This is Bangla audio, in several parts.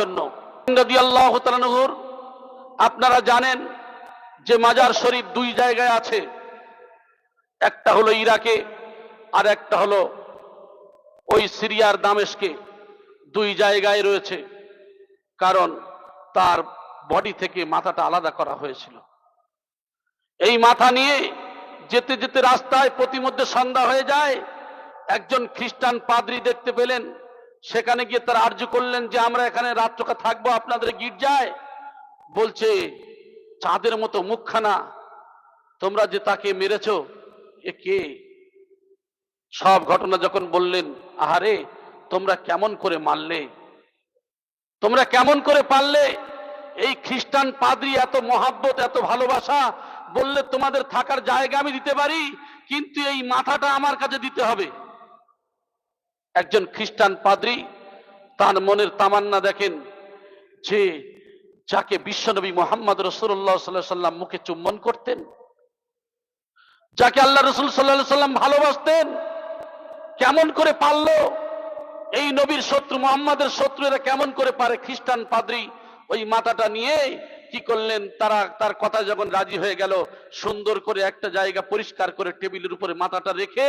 জন্য। আপনারা জানেন যে মাজার শরীফ দুই জায়গায় আছে। একটা হলো ইরাকে, আর একটা হলো ওই সিরিয়ার দামেশকে দুই জায়গায় রয়েছে, কারণ তার বডি থেকে মাথাটা আলাদা করা হয়েছিল। এই মাথা নিয়ে যেতে যেতে রাস্তায় প্রতিমধ্যে সন্ধ্যা হয়ে যায়। একজন খ্রিস্টান পাদ্রি দেখতে পেলেন সেখানে গিয়ে তারা আর্য করলেন যে আমরা এখানে রাত্রকা থাকব, আপনাদের গির্জায়। বলছে, চাঁদের মতো মুখখানা, তোমরা যে তাকে মেরেছ, এ কে? সব ঘটনা যখন বললেন, আহারে, তোমরা কেমন করে মারলে তোমরা কেমন করে পারলে? এই খ্রিস্টান পাদ্রি এত মহাব্বত, এত ভালোবাসা, বললে তোমাদের থাকার জায়গা আমি দিতে পারি, কিন্তু এই মাথাটা আমার কাছে দিতে হবে। একজন খ্রিস্টান পাদ্রি তার মনের তামান্না দেখেন যে যাকে বিশ্বনবী মোহাম্মদ রসুল্লাহ সাল্লাহ সাল্লাম মুখে চুম্বন করতেন, যাকে আল্লাহ রসুল সাল্লাহ সাল্লাম ভালোবাসতেন, কেমন করে পারল? এই নবীর শত্রু, মোহাম্মদের শত্রু এরা কেমন করে পারে খ্রিস্টান পাদ্রি? ওই মাথাটা নিয়ে কি করলেন? তারা, তার কথা যখন রাজি হয়ে গেল, সুন্দর করে একটা জায়গা পরিষ্কার করে টেবিলের উপরে মাথাটা রেখে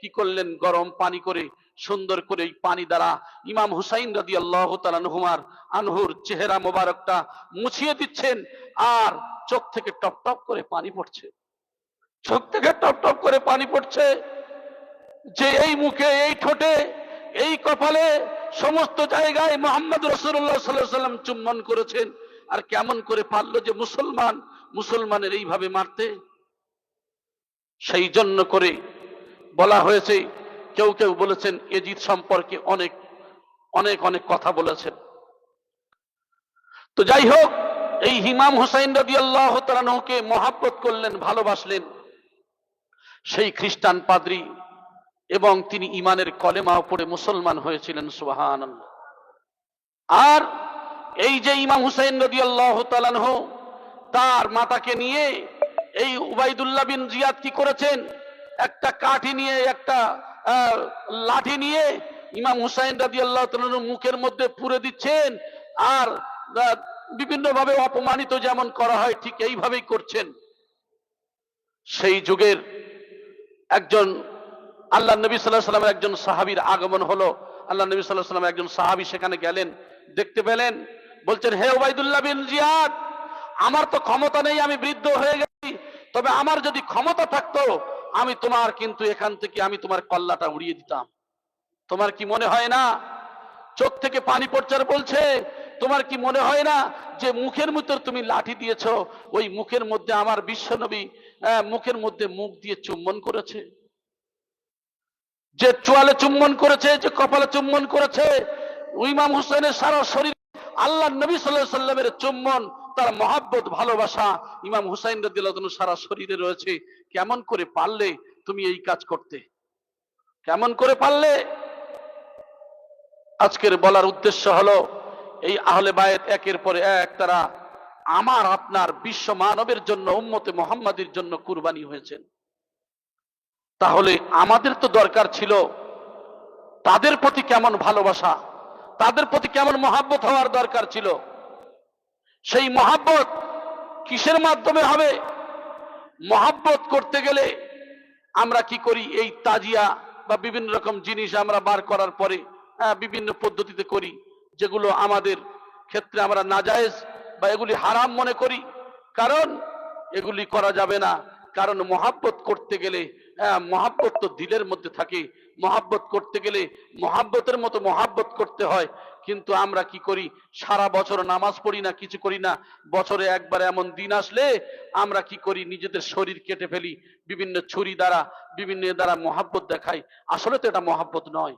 কি করলেন? গরম পানি করে সুন্দর করে পানি দ্বারা ইমাম হুসাইন রাদি আল্লাহ তালানহুমার আনহুর চেহারা মোবারকটা মুছিয়ে দিচ্ছেন আর চোখ থেকে টপ টপ করে পানি পড়ছে। চোখ থেকে টপ টপ করে পানি পড়ছে। যে এই মুখে, এই ঠোঁটে, এই কপালে সমস্ত জায়গায় মোহাম্মদ রসুল্লাহ সাল্লাহ সাল্লাম চুম্বন করেছেন। আর কেমন করে পারল যে মুসলমান, মুসলমানের এইভাবে মারতে? সেই জন্য করে বলা হয়েছে কেউ কেউ বলেছেন, এজিদ সম্পর্কে অনেক অনেক অনেক কথা বলেছেন। তো যাই হোক, এই হিমাম হুসাইন রবি আল্লাহ তালানহকে মহাব্বত করলেন, ভালোবাসলেন। সেই খ্রিস্টান পাদ্রী এবং তিনি ইমানের কলেমা পড়ে মুসলমান হয়েছিলেন সুহান আর এই যে ইমাম হুসাইন রদি আল্লাহ তালানহ তার মাতাকে নিয়ে এই উবাইদুল্লাহ বিন জিয়াদ কি করেছেন? একটা কাঠি নিয়ে একটা লাঠি নিয়ে ইমাম হুসাইন রাদি আল্লাহ মুখের মধ্যে পুরে দিচ্ছেন আর বিভিন্ন ভাবে অপমানিত যেমন করা হয় ঠিক এইভাবেই করছেন। সেই যুগের একজন আল্লাহ নবী সাল্লাহ সাল্লামের একজন সাহাবীর আগমন হলো। আল্লাহ নবী সাল্লাহ সাল্লাম একজন সাহাবী সেখানে গেলেন, দেখতে পেলেন, বলছেন, হে ওবাইদুল্লাহ বিন জিয়াদ, আমার তো ক্ষমতা নেই, আমি বৃদ্ধ হয়ে গেছি, তবে আমার যদি ক্ষমতা থাকতো আমি তোমার কিন্তু এখান থেকে আমি তোমার কল্লাটা উড়িয়ে দিতাম। তোমার কি মনে হয় না? চোখ থেকে পানি পড়ছে বলছে তোমার কি মনে হয় না যে মুখের মধ্যে তুমি লাঠি দিয়েছ? ওই মুখের মধ্যে আমার বিশ্বনবী আহ, মুখের মধ্যে মুখ দিয়ে চুম্বন করেছে। যে চোয়ালে চুম্বন করেছে যে কপালে চুম্বন করেছে ইমাম হুসেনের সারা শরীর আল্লাহ নবী সাল্লাহ সাল্লামের চুম্বন তার মহাব্বত ভালোবাসা ইমাম হুসাইন রদিল্লাহ সারা শরীরে রয়েছে। কেমন করে পারলে তুমি এই কাজ করতে? কেমন করে পারলে? আজকের বলার উদ্দেশ্য হলো, এই আহলে বায়েত একের পরে এক তারা আমার, আপনার বিশ্ব মানবের জন্য, উম্মতে মোহাম্মদের জন্য কুরবানি হয়েছেন। তাহলে আমাদের তো দরকার ছিল তাদের প্রতি কেমন ভালোবাসা, তাদের প্রতি কেমন মহাব্বত হওয়ার দরকার ছিল। সেই মহাব্বত কিসের মাধ্যমে হবে? মহাব্বত করতে গেলে আমরা কি করি? এই তাজিয়া বা বিভিন্ন রকম জিনিস আমরা বার করার পরে হ্যাঁ, বিভিন্ন পদ্ধতিতে করি যেগুলো আমাদের ক্ষেত্রে আমরা নাজায়েজ বা এগুলি হারাম মনে করি। কারণ এগুলি করা যাবে না। কারণ মহাব্বত করতে গেলে হ্যাঁ, মহাব্বত তো দিলের মধ্যে থাকে। মহাব্বত করতে গেলে মহাব্বতের মতো মহাব্বত করতে হয়। কিন্তু আমরা কি করি? সারা বছর নামাজ পড়ি না, কিছু করি না। বছরে একবার এমন দিন আসলে আমরা কি করি? নিজেদের শরীর কেটে ফেলি, বিভিন্ন ছুরি দ্বারা, বিভিন্ন দ্বারা মহাব্বত দেখাই। আসলে তো এটা মহাব্বত নয়।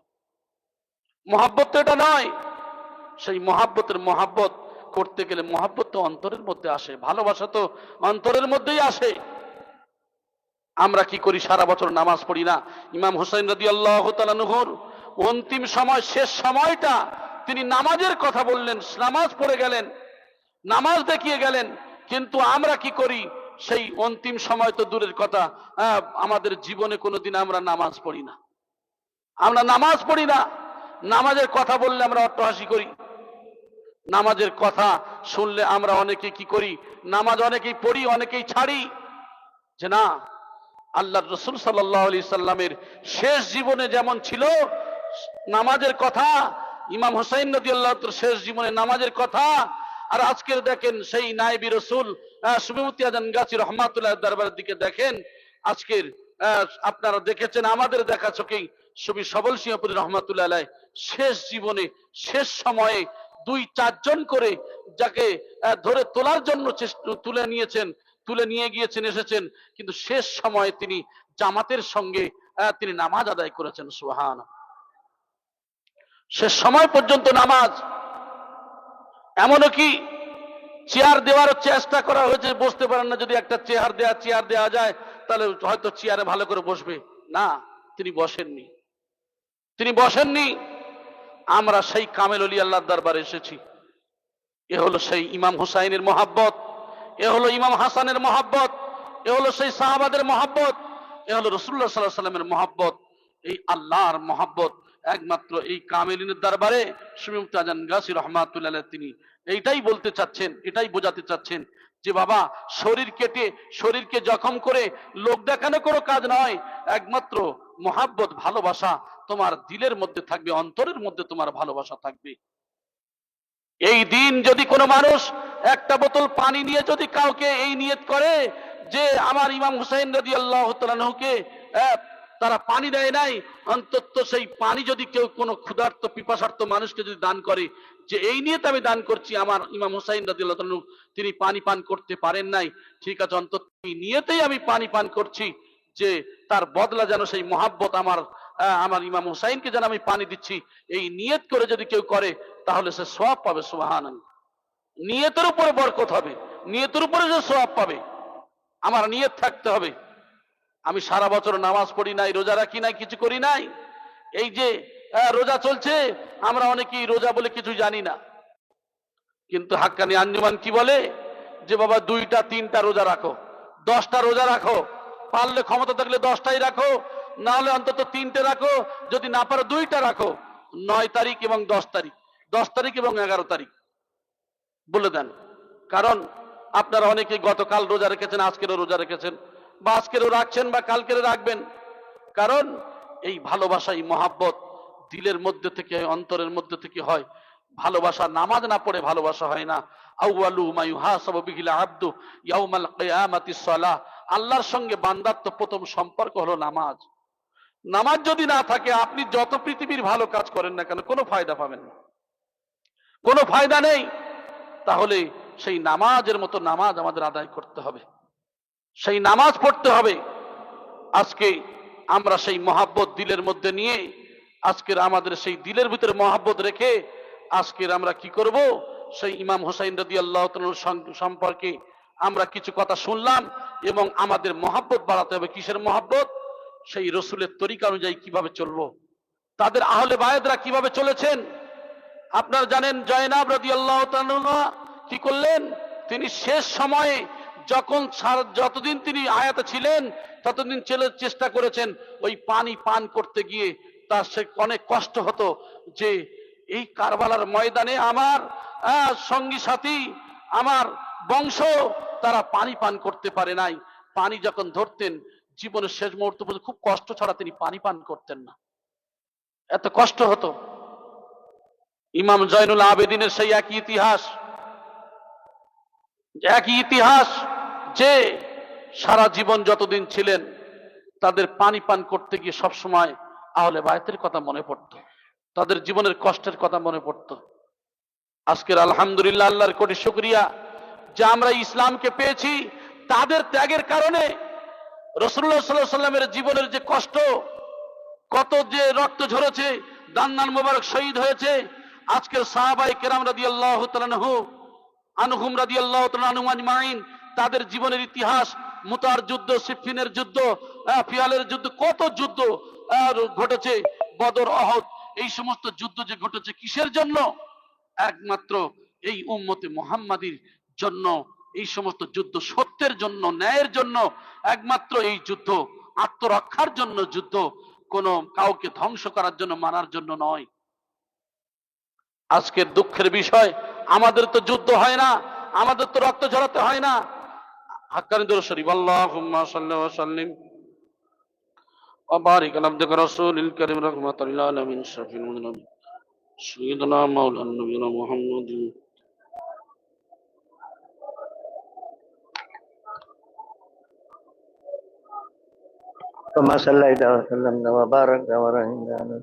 মহাব্বত তো এটা নয়। সেই মহাব্বতের মহাব্বত করতে গেলে মহাব্বত তো অন্তরের মধ্যে আসে। ভালোবাসা তো অন্তরের মধ্যেই আসে। আমরা কি করি? সারা বছর নামাজ পড়ি না। ইমাম হুসাইন রাদি আল্লাহ তালানুহর অন্তিম সময়, শেষ সময়টা তিনি নামাজের কথা বললেন, নামাজ পড়ে গেলেন, নামাজ দেখিয়ে গেলেন, কিন্তু আমরা কি করি? সেই অন্তিম সময় তো দূরের কথা আমাদের জীবনে কোনোদিন আমরা নামাজ পড়ি না। আমরা নামাজ পড়ি না, নামাজের কথা বললে আমরা অট্টহাসি করি। নামাজের কথা শুনলে আমরা অনেকে কি করি? নামাজ অনেকেই পড়ি, অনেকেই ছাড়ি। যে না আল্লাহ রসুল সাল্লাহ আলি সাল্লামের শেষ জীবনে যেমন ছিল, নামাজের কথা ইমাম হোসাইন নদী আল্লাহ শেষ জীবনে নামাজের কথা, আর আজকের দেখেন সেই নাইবি রসুল সুবিমতি আজান গাছি রহমাতুল্লাহ দরবারের দিকে দেখেন, আজকের আপনারা দেখেছেন, আমাদের দেখা চোখেই সুবি সবল সিংহপুরি রহমাতুল্লাহ শেষ জীবনে, শেষ সময়ে দুই চারজন করে যাকে ধরে তোলার জন্য তুলে নিয়েছেন, তুলে নিয়ে গিয়েছেন, এসেছেন, কিন্তু শেষ সময়ে তিনি জামাতের সঙ্গে তিনি নামাজ আদায় করেছেন সুহান শেষ সময় পর্যন্ত নামাজ। এমনও কি চেয়ার দেওয়ার চেষ্টা করা হয়েছে, বসতে পারেন না। যদি একটা চেয়ার দেয়া, চেয়ার দেওয়া যায়, তাহলে হয়তো চেয়ারে ভালো করে বসবে। না, তিনি বসেননি। তিনি বসেননি। আমরা সেই কামেল অলি আল্লাহ দরবারে এসেছি। এ হলো সেই ইমাম হুসাইনের মহাব্বত। এ হলো ইমাম হাসানের মহাব্বত। এ হলো সেই সাহাবাদের মহাব্বত। এ হলো রসুল্লাহ সাল্লাহ সাল্লামের মহাব্বত। এই আল্লাহর মহাব্বত। একমাত্র এই কামেলিনের দরবারে গাছি রহমাতুল্লাহ তিনি এইটাই বলতে চাচ্ছেন, এটাই বোঝাতে চাচ্ছেন যে বাবা, শরীর কেটে, শরীরকে জখম করে লোক দেখানো কোনো কাজ নয়। একমাত্র মহাব্বত, ভালোবাসা তোমার দিলের মধ্যে থাকবে, অন্তরের মধ্যে তোমার ভালোবাসা থাকবে। এই দিন যদি কোনো মানুষ একটা বোতল পানি নিয়ে যদি কাউকে এই নিয়ত করে যে আমার ইমাম হুসাইন রাজি আল্লাহ তালুকে তারা পানি দেয় নাই, অন্তত সেই পানি যদি কেউ কোনো ক্ষুধার্ত পিপাসার্থ মানুষকে যদি দান করে, যে এই নিয়ে তো আমি দান করছি, আমার ইমাম হুসাইন রাজি আল্লাহ তালু তিনি পানি পান করতে পারেন নাই। ঠিক আছে, অন্তত নিয়েতেই আমি পানি পান করছি যে তার বদলা যেন সেই মহাব্বত আমার আমার ইমাম হুসাইনকে যেন আমি পানি দিচ্ছি। এই নিয়ত করে যদি কেউ করে, তাহলে সে সব পাবে সুহান নিয়তের উপরে বরকত হবে। নিয়তের উপরে যে সব পাবে। আমার নিয়ত থাকতে হবে। আমি সারা বছর নামাজ পড়ি নাই, রোজা রাখি নাই, কিছু করি নাই। এই যে রোজা চলছে, আমরা অনেকেই রোজা বলে কিছু জানি না। কিন্তু হাক্কানি আঞ্জুমান কি বলে? যে বাবা, দুইটা, তিনটা রোজা রাখো, দশটা রোজা রাখো, পারলে ক্ষমতা থাকলে দশটাই রাখো, না হলে অন্তত তিনটে রাখো, যদি না পারো দুইটা রাখো, নয় তারিখ এবং দশ তারিখ দশ তারিখ এবং এগারো তারিখ। বলে দেন। কারণ আপনারা অনেকে গতকাল রোজা রেখেছেন, আজকেরও রোজা রেখেছেন। বা আজকেরও রাখছেন বা কালকেরও রাখবেন। কারণ এই ভালোবাসা, এই মহাব্বত দিলের মধ্যে থেকে, অন্তরের মধ্যে থেকে হয়। ভালোবাসা নামাজ না পড়ে ভালোবাসা হয় না। আউয়ালু মা ইউহাসাবু বিহিল আবদু ইয়াউমাল কিয়ামাতিস সালাহ। আল্লাহর সঙ্গে বান্দার তো প্রথম সম্পর্ক হলো নামাজ। নামাজ যদি না থাকে, আপনি যত পৃথিবীর ভালো কাজ করেন না কেন, কোনো ফায়দা পাবেন না। কোনো ফায়দা নেই। তাহলে সেই নামাজের মতো নামাজ আমাদের আদায় করতে হবে। সেই নামাজ পড়তে হবে। আজকে আমরা সেই মহাব্বত দিলের মধ্যে নিয়ে আজকের আমাদের সেই দিলের ভিতরে মহাব্বত রেখে আজকের আমরা কি করব? সেই ইমাম হোসাইন রদি আল্লাহ সম্পর্কে আমরা কিছু কথা শুনলাম এবং আমাদের মহাব্বত বাড়াতে হবে। কিসের মহাব্বত? সেই রসুলের তরিকা অনুযায়ী কীভাবে চলবো? তাদের আহলে বায়েদরা কীভাবে চলেছেন? আপনারা জানেন জয়নাব রদি আল্লাহ কি করলেন? তিনি শেষ সময়ে যখন যতদিন তিনি আয়াতে ছিলেন, ততদিন ছেলে চেষ্টা করেছেন ওই পানি পান করতে গিয়ে তার সে অনেক কষ্ট হতো যে এই কারবালার ময়দানে আমার সঙ্গী সাথী, আমার বংশ, তারা পানি পান করতে পারে নাই। পানি যখন ধরতেন, জীবনের শেষ মুহূর্ত পর্যন্ত খুব কষ্ট ছাড়া তিনি পানি পান করতেন না। এত কষ্ট হতো। ইমাম জয়নুল আবেদিনের সেই একই ইতিহাস। একই ইতিহাস। যে সারা জীবন যতদিন ছিলেন, তাদের পানি পান করতে গিয়ে সবসময় আহলে বায়তের কথা মনে পড়তো। তাদের জীবনের কষ্টের কথা মনে পড়তো। আজকের আলহামদুলিল্লাহ আল্লাহর কোটি শুক্রিয়া যে আমরা ইসলামকে পেয়েছি, তাদের ত্যাগের কারণে রসুল্লাহ সাল্লাহ সাল্লামের জীবনের যে কষ্ট, কত যে রক্ত ঝরেছে দান্নান মোবারক শহীদ হয়েছে, আজকের সাহাবাই কেরাম রাদি আল্লাহ আনহুম রাদি আল্লাহ আনুমাজমাইন তাদের জীবনের ইতিহাস, মুতার যুদ্ধ, সিফিনের যুদ্ধ ফিয়ালের যুদ্ধ, কত যুদ্ধ ঘটেছে, বদর, অহদ, এই সমস্ত যুদ্ধ যে ঘটেছে কিসের জন্য? একমাত্র এই উম্মতে মোহাম্মাদির জন্য, এই সমস্ত যুদ্ধ সত্যের জন্য, ন্যায়ের জন্য, একমাত্র এই যুদ্ধ, আত্মরক্ষার জন্য যুদ্ধ, কোনো কাউকে ধ্বংস করার জন্য মানার জন্য নয়। আজকের দুঃখের বিষয়, আমাদের তো যুদ্ধ হয় না, আমাদের তো রক্ত ঝরাতে হয় না حقا دور شريف. اللهم صل وسلم. وبارك على عبدك رسول الكريم رحمة العالمين شفيع المذنبين سيدنا مولى النبي محمد. كما صليت وسلم وبارك ورحمت.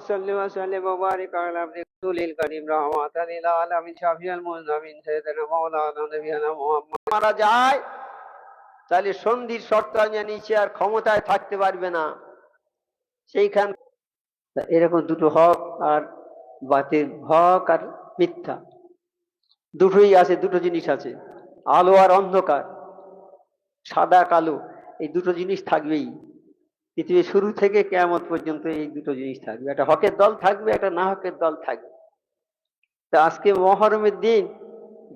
صل وسلم وبارك على عبدك رسول الكريم رحمة للعالمين شافي المذنبين سيدنا مولانا نبينا محمد মারা যায় তাহলে সন্ধির শর্ত নিচে আর ক্ষমতায় থাকতে পারবে না সেইখান তা এরকম দুটো হক আর বাতিল হক আর মিথ্যা দুটোই আছে দুটো জিনিস আছে আলো আর অন্ধকার সাদা কালো এই দুটো জিনিস থাকবেই পৃথিবীর শুরু থেকে কেয়ামত পর্যন্ত এই দুটো জিনিস থাকবে। একটা হকের দল থাকবে, একটা না হকের দল থাকবে। তা আজকে মহরমের দিন,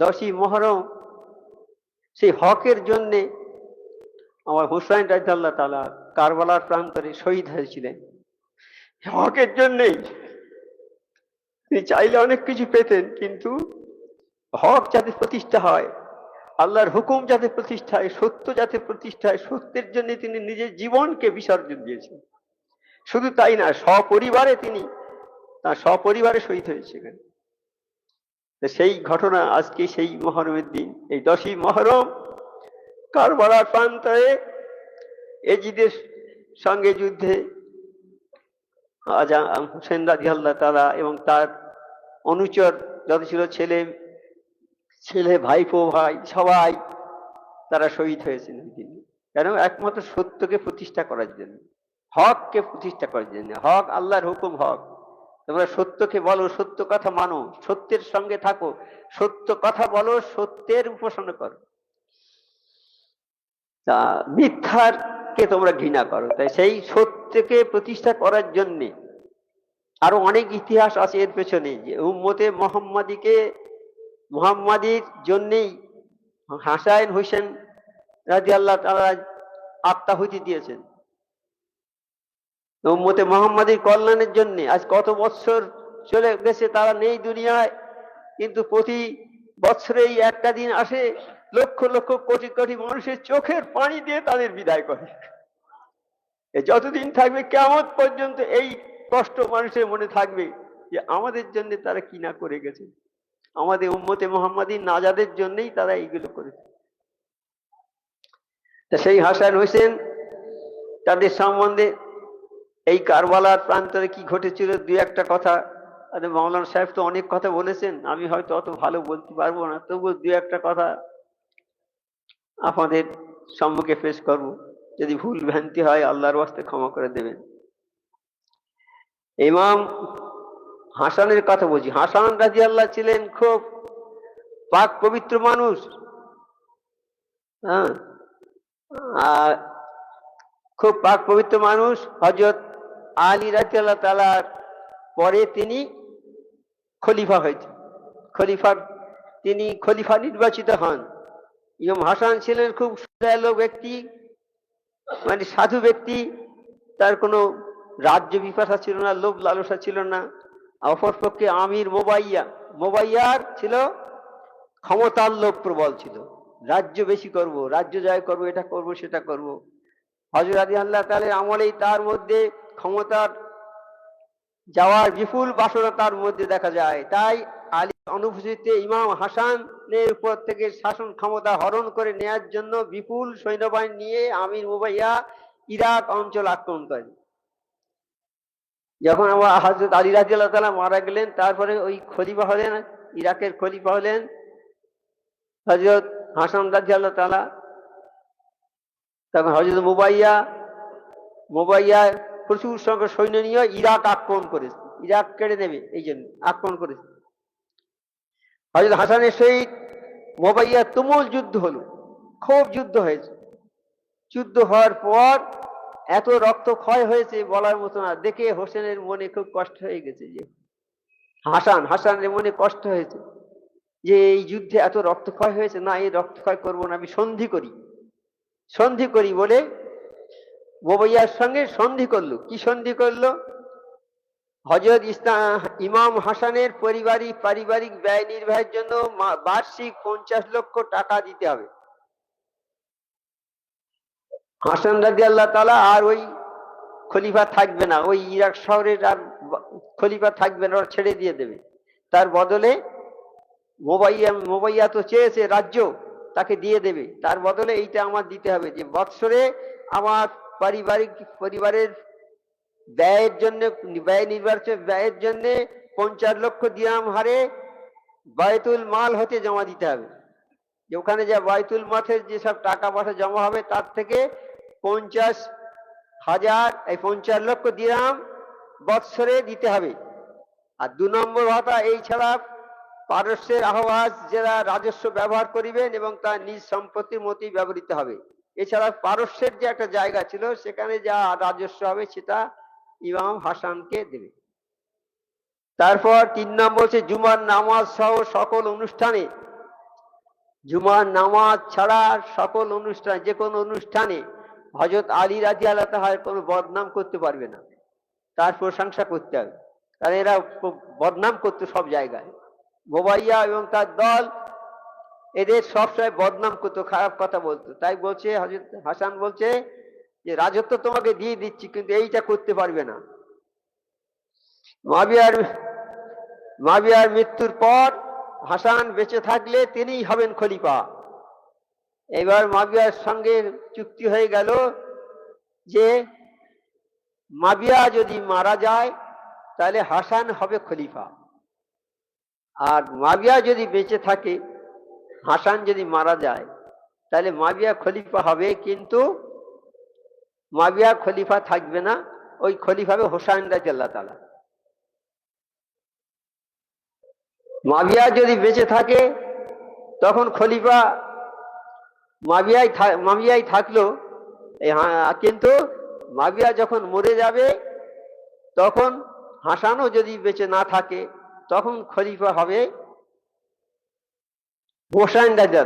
দশই মহরম, সেই হকের জন্যে আমার হুসাইন রাজাল্লাহ তালা কারবালার প্রান্তরে শহীদ হয়েছিলেন। হকের জন্যেই তিনি চাইলে অনেক কিছু পেতেন, কিন্তু হক যাতে প্রতিষ্ঠা হয় আল্লাহর হুকুম যাতে প্রতিষ্ঠায়, সত্য যাতে প্রতিষ্ঠায়, সত্যের জন্য তিনি নিজের জীবনকে বিসর্জন দিয়েছেন। শুধু তাই না, সপরিবারে তিনি তার সপরিবারে শহীদ হয়েছিলেন। সেই ঘটনা আজকে সেই মহরমের দিন, এই দশই মহরম কারবালার প্রান্তরে এজিদের সঙ্গে যুদ্ধে আজা হুসেন রাজি আল্লাহ তালা এবং তার অনুচর, যত ছিল ছেলে ছেলে, ভাইপো, ভাই, সবাই তারা শহীদ হয়েছেন ওই দিন। কেন? একমাত্র সত্যকে প্রতিষ্ঠা করার জন্য। হককে প্রতিষ্ঠা করার জন্য। হক আল্লাহর হুকুম, হক। তোমরা সত্যকে বলো, সত্য কথা মানো, সত্যের সঙ্গে থাকো। সত্য কথা বলো, সত্যের উপাসনা করো। তা মিথ্যার কে তোমরা ঘৃণা করো। তাই সেই সত্যকে প্রতিষ্ঠা করার জন্যে আরও অনেক ইতিহাস আছে এর পেছনে যে উম্মতে মোহাম্মদীকে মোহাম্মদীর জন্যেই হাসাইন হোসেন রাজি আল্লাহ তালা আত্মাহুতি দিয়েছেন। উম্মতে মোহাম্মদীর কল্যাণের জন্য আজ কত বৎসর চলে গেছে তারা নেই দুনিয়ায়, কিন্তু প্রতি বৎসরেই একটা দিন আসে, লক্ষ লক্ষ কোটি কোটি মানুষের চোখের পানি দিয়ে তাদের বিদায় করে। যতদিন থাকবে, কেমন পর্যন্ত এই কষ্ট মানুষের মনে থাকবে যে আমাদের জন্য তারা কি না করে গেছে। আমাদের উম্মতে মোহাম্মদী নাজাদের জন্যই তারা এইগুলো করেছে। তা সেই হাসান হোসেন তাদের সম্বন্ধে এই কারবালার প্রান্তরে কি ঘটেছিল দু একটা কথা। আরে মাওলানা সাহেব তো অনেক কথা বলেছেন, আমি হয়তো অত ভালো বলতে পারব না, তবুও দু একটা কথা আপনাদের সম্মুখে পেশ করব। যদি ভুল ভ্রান্তি হয়, আল্লাহর ওয়াস্তে ক্ষমা করে দেবেন। ইমাম হাসানের কথা বলছি। হাসান রাজি আল্লাহ ছিলেন খুব পাক পবিত্র মানুষ। হ্যাঁ? আর খুব পাক পবিত্র মানুষ। হজরত আলী রাজি আল্লাহ তালার পরে তিনি খলিফা হয়েছে খলিফার, তিনি খলিফা নির্বাচিত হন। ইমাম হাসান ছিলেন খুব দয়ালু ব্যক্তি মানে সাধু ব্যক্তি। তার কোনো রাজ্য বিপাশা ছিল না, লোভ লালসা ছিল না। অপরপক্ষে আমির মোবাইয়া, মোবাইয়ার ছিল, ক্ষমতার লোভ প্রবল ছিল। রাজ্য বেশি করব, রাজ্য জয় করব, এটা করব, সেটা করব। হজরত আলী আল্লাহ তালের আমলেই তার মধ্যে ক্ষমতার যাওয়ার বিপুল বাসনা তার মধ্যে দেখা যায়। তাই আলী অনুপস্থিতিতে ইমাম হাসানের উপর থেকে শাসন ক্ষমতা হরণ করে নেয়ার জন্য বিপুল সৈন্যবাহিনী নিয়ে আমির মুবাইয়া ইরাক অঞ্চল আক্রমণ করেন। যখন আমার হাজরত আলী রাজিয়াল্লাহ তালা মারা গেলেন, তারপরে ওই খলিফা হলেন, ইরাকের খলিফা হলেন হজরত হাসান রাজিয়াল্লাহ তালা তখন হজরত মুবাইয়া মুবাইয়া প্রচুর সংখ্যক সৈন্য নিয়ে ইরাক আক্রমণ করেছে। ইরাক কেড়ে নেবে এই জন্য আক্রমণ করেছে। হজরত হাসানের সহিত মোবাইয়া তুমুল যুদ্ধ হলো। খুব যুদ্ধ হয়েছে। যুদ্ধ হওয়ার পর এত রক্ত ক্ষয় হয়েছে বলার মতো না। দেখে হোসেনের মনে খুব কষ্ট হয়ে গেছে যে, হাসান, হাসানের মনে কষ্ট হয়েছে যে, এই যুদ্ধে এত রক্তক্ষয় হয়েছে? না, এই রক্তক্ষয় করব না, আমি সন্ধি করি। সন্ধি করি বলে মোবাইয়ার সঙ্গে সন্ধি করল। কি সন্ধি করল? হজরত ইসলাম, ইমাম হাসানের পরিবারিক পারিবারিক ব্যয় নির্বাহের জন্য বার্ষিক পঞ্চাশ লক্ষ টাকা দিতে হবে। হাসান রাজি আল্লাহ তালা আর ওই খলিফা থাকবে না, ওই ইরাক শহরের আর খলিফা থাকবে না, ওরা ছেড়ে দিয়ে দেবে। তার বদলে মোবাইয়া মোবাইয়া তো চেয়েছে রাজ্য তাকে দিয়ে দেবে। তার বদলে এইটা আমার দিতে হবে যে বৎসরে আমার পারিবারিক পরিবারের ব্যয়ের জন্য, ব্যয় নির্বাচন, ব্যয়ের জন্য পঞ্চাশ লক্ষ দিরাম হারে বায়তুল মাল হতে জমা দিতে হবে। যে ওখানে যা বায়তুল মাঠের যেসব টাকা পয়সা জমা হবে তার থেকে পঞ্চাশ হাজার, এই পঞ্চাশ লক্ষ দিরাম বৎসরে দিতে হবে। আর দু নম্বর ভাতা এই ছাড়া পারস্যের আহ্বাস যারা রাজস্ব ব্যবহার করিবেন এবং তার নিজ সম্পত্তির মতোই ব্যবহৃত হবে। এছাড়া পারস্যের যে একটা জায়গা ছিল, সেখানে যা রাজস্ব হবে সেটা ইমাম হাসানকে দেবে। তারপর তিন নম্বর হচ্ছে জুমার নামাজ সহ সকল অনুষ্ঠানে। জুমার নামাজ ছাড়া সকল অনুষ্ঠান, যে কোনো অনুষ্ঠানে হজরত আলী রাজি আল্লাহ তাহার কোনো বদনাম করতে পারবে না। তার প্রশংসা করতে হবে। কারণ এরা বদনাম করতো সব জায়গায়। মোবাইয়া এবং তার দল এদের সবসময় বদনাম করতো, খারাপ কথা বলতো। তাই বলছে হজরত হাসান বলছে যে, রাজত্ব তোমাকে দিয়ে দিচ্ছি, কিন্তু এইটা করতে পারবে না। মাবিয়ার মাবিয়ার মৃত্যুর পর হাসান বেঁচে থাকলে তিনিই হবেন খলিফা। এবার মাবিয়ার সঙ্গে চুক্তি হয়ে গেল যে মাবিয়া যদি মারা যায়, তাহলে হাসান হবে খলিফা। আর মাবিয়া যদি বেঁচে থাকে, হাসান যদি মারা যায়, তাহলে মাবিয়া খলিফা হবে, কিন্তু মাবিয়া খলিফা থাকবে না, ওই খলিফা হবে হোসাইন রাজি আল্লাহ তালা মাবিয়া যদি বেঁচে থাকে, তখন খলিফা মাবিয়াই থা- মাবিয়াই থাকল। কিন্তু মাবিয়া যখন মরে যাবে, তখন হাসানও যদি বেঁচে না থাকে, তখন খলিফা হবে হোসাইন রাজা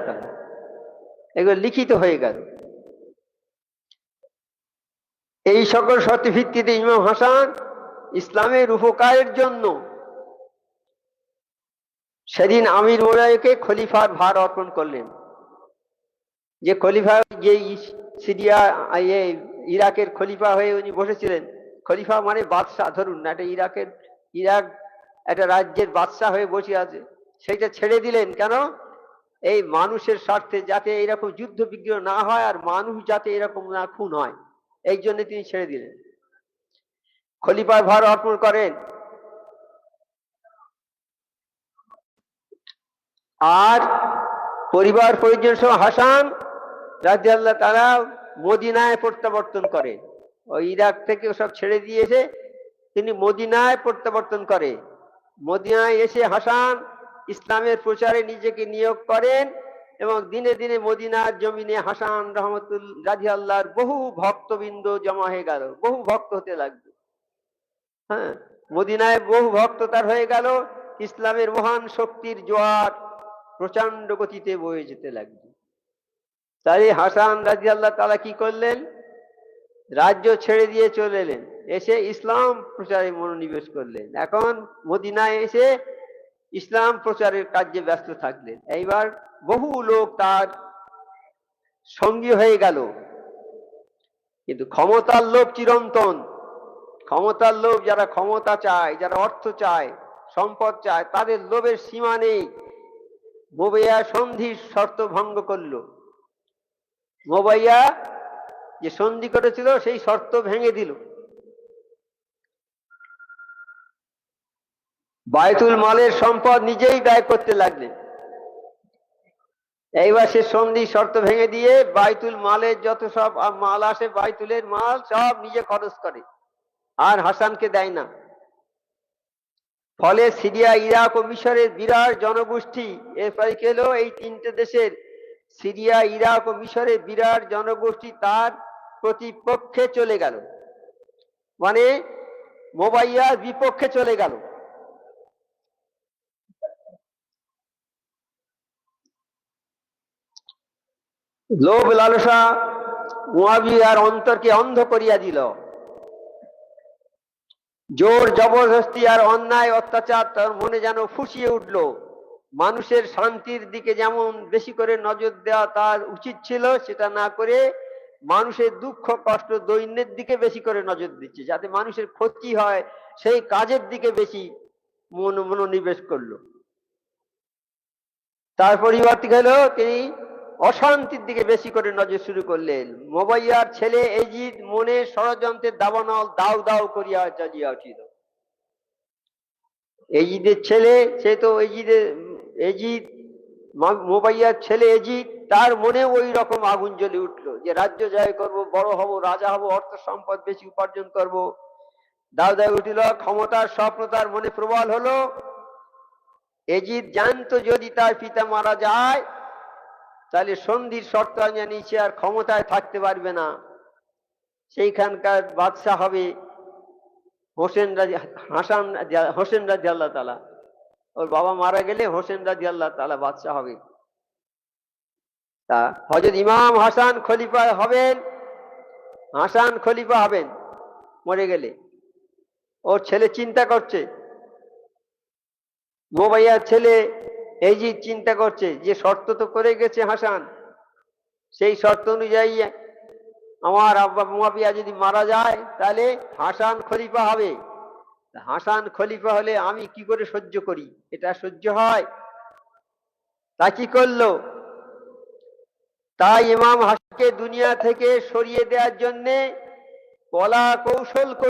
এগুলো লিখিত হয়ে গেল। এই সকল শর্ত ভিত্তিতে ইমাম হাসান ইসলামের উপকারের জন্য সেদিন আমির মোরাইকে খলিফার ভার অর্পণ করলেন। যে খলিফা যে সিরিয়া এ, ইরাকের খলিফা হয়ে উনি বসেছিলেন। খলিফা মানে বাদশাহ ধরুন না একটা ইরাকের ইরাক একটা রাজ্যের বাদশাহ হয়ে বসে আছে। সেটা ছেড়ে দিলেন কেন? এই মানুষের স্বার্থে যাতে এরকম যুদ্ধ বিগ্রহ না হয় আর মানুষ যাতে এরকম না খুন হয় এই জন্য তিনি ছেড়ে দিলেন। খলিফার ভার অর্পণ করেন। আর পরিবার পরিজন সহ হাসান রাজি আল্লাহ তারা মদিনায় প্রত্যাবর্তন করেন ওই ইরাক থেকে সব ছেড়ে দিয়েছে, তিনি মদিনায় প্রত্যাবর্তন করে। মদিনায় এসে হাসান ইসলামের প্রচারে নিজেকে নিয়োগ করেন এবং দিনে দিনে মদিনার জমিনে হাসান রহমতুল রাজি আল্লাহর বহু ভক্তবৃন্দ জমা হয়ে গেল, বহু ভক্ত হতে লাগবে হ্যাঁ মদিনায় বহু ভক্ত তার হয়ে গেল, ইসলামের মহান শক্তির জোয়ার প্রচণ্ড গতিতে বয়ে যেতে লাগল। তাই হাসান রাজি আল্লাহ তালা কি করলেন? রাজ্য ছেড়ে দিয়ে চলে এলেন। এসে ইসলাম প্রচারে মনোনিবেশ করলেন। এখন মদিনায় এসে ইসলাম প্রচারের কাজে ব্যস্ত থাকলেন। এইবার বহু লোক তার সঙ্গী হয়ে গেল। কিন্তু ক্ষমতার লোভ চিরন্তন। ক্ষমতার লোভ যারা ক্ষমতা চায়, যারা অর্থ চায়, সম্পদ চায়, তাদের লোভের সীমা নেই। বোবেয়া সন্ধির শর্ত ভঙ্গ করল। মোবাইয়া যে সন্ধি করেছিল সেই শর্ত ভেঙে দিল। বায়তুল মালের সম্পদ নিজেই ব্যয় করতে লাগলেন। এইবার সে সন্ধি শর্ত ভেঙে দিয়ে বাইতুল মালের যত সব মাল আসে বাইতুলের মাল সব নিজে খরচ করে। আর হাসানকে দেয় না। ফলে সিরিয়া, ইরাক ও মিশরের বিরাট জনগোষ্ঠী এরপরে কি এই তিনটে দেশের সিরিয়া, ইরাক ও মিশরের বিরাট জনগোষ্ঠী তার প্রতিপক্ষে চলে গেল। মানে মোবাইয়ার বিপক্ষে চলে গেল। লোভ, লালসা, মুয়াবিয়ার অন্তরকে অন্ধ করিয়া দিল। জোর, জবরদস্তি আর অন্যায় অত্যাচার তার মনে যেন ফুসিয়ে উঠল। মানুষের শান্তির দিকে যেমন বেশি করে নজর দেওয়া তার উচিত ছিল, সেটা না করে মানুষের দুঃখ, কষ্ট দৈন্যের দিকে বেশি করে নজর দিচ্ছে, যাতে মানুষের ক্ষতি হয়, সেই কাজের দিকে বেশি মন, মনোনিবেশ করল। তার পরিবর্তে হলো তিনি অশান্তির দিকে বেশি করে নজর শুরু করলেন। মোবাইয়ার ছেলে এজিদ মনে ষড়যন্ত্রের দাবানল দাউ দাউ করিয়া চালিয়া উঠিল। এজিদের ছেলে, সে তো এজিদের এজিদ মোবাইয়ার ছেলে এজিদ, তার মনে ওই রকম আগুন জ্বলে উঠল যে রাজ্য জয় করব, বড় হব, রাজা হব, অর্থ সম্পদ বেশি উপার্জন করব। দাউ দাউ উঠিল, ক্ষমতার স্বপ্ন তার মনে প্রবল হলো। এজিদ জানতো যদি তার পিতা মারা যায়, তাহলে সন্ধির শর্ত নিচে আর ক্ষমতায় থাকতে পারবে না। সেইখানকার বাদশাহ হবে হোসেন রাজি হাসান হোসেন রাজি আল্লাহ তালা ওর বাবা মারা গেলে হোসেন রাজি আল্লাহ তালা বাদশাহ হবে। তা হজরত ইমাম হাসান খলিফা হবেন, হাসান খলিফা হবেন, মরে গেলে। ওর ছেলে চিন্তা করছে। মোবাইয়ার ছেলে এই যে চিন্তা করছে যে শর্ত তো করে গেছে হাসান। সেই শর্ত অনুযায়ী আমার আব্বা মুয়াবিয়া যদি মারা যায়, তাহলে হাসান খলিফা হবে। হাসান খলিফা হলে আমি কি করে সহ্য করি? এটা সহ্য হয়। তা কি করল? তাই ইমাম হাসানকে দুনিয়া থেকে সরিয়ে দেওয়ার জন্যে কলা কৌশল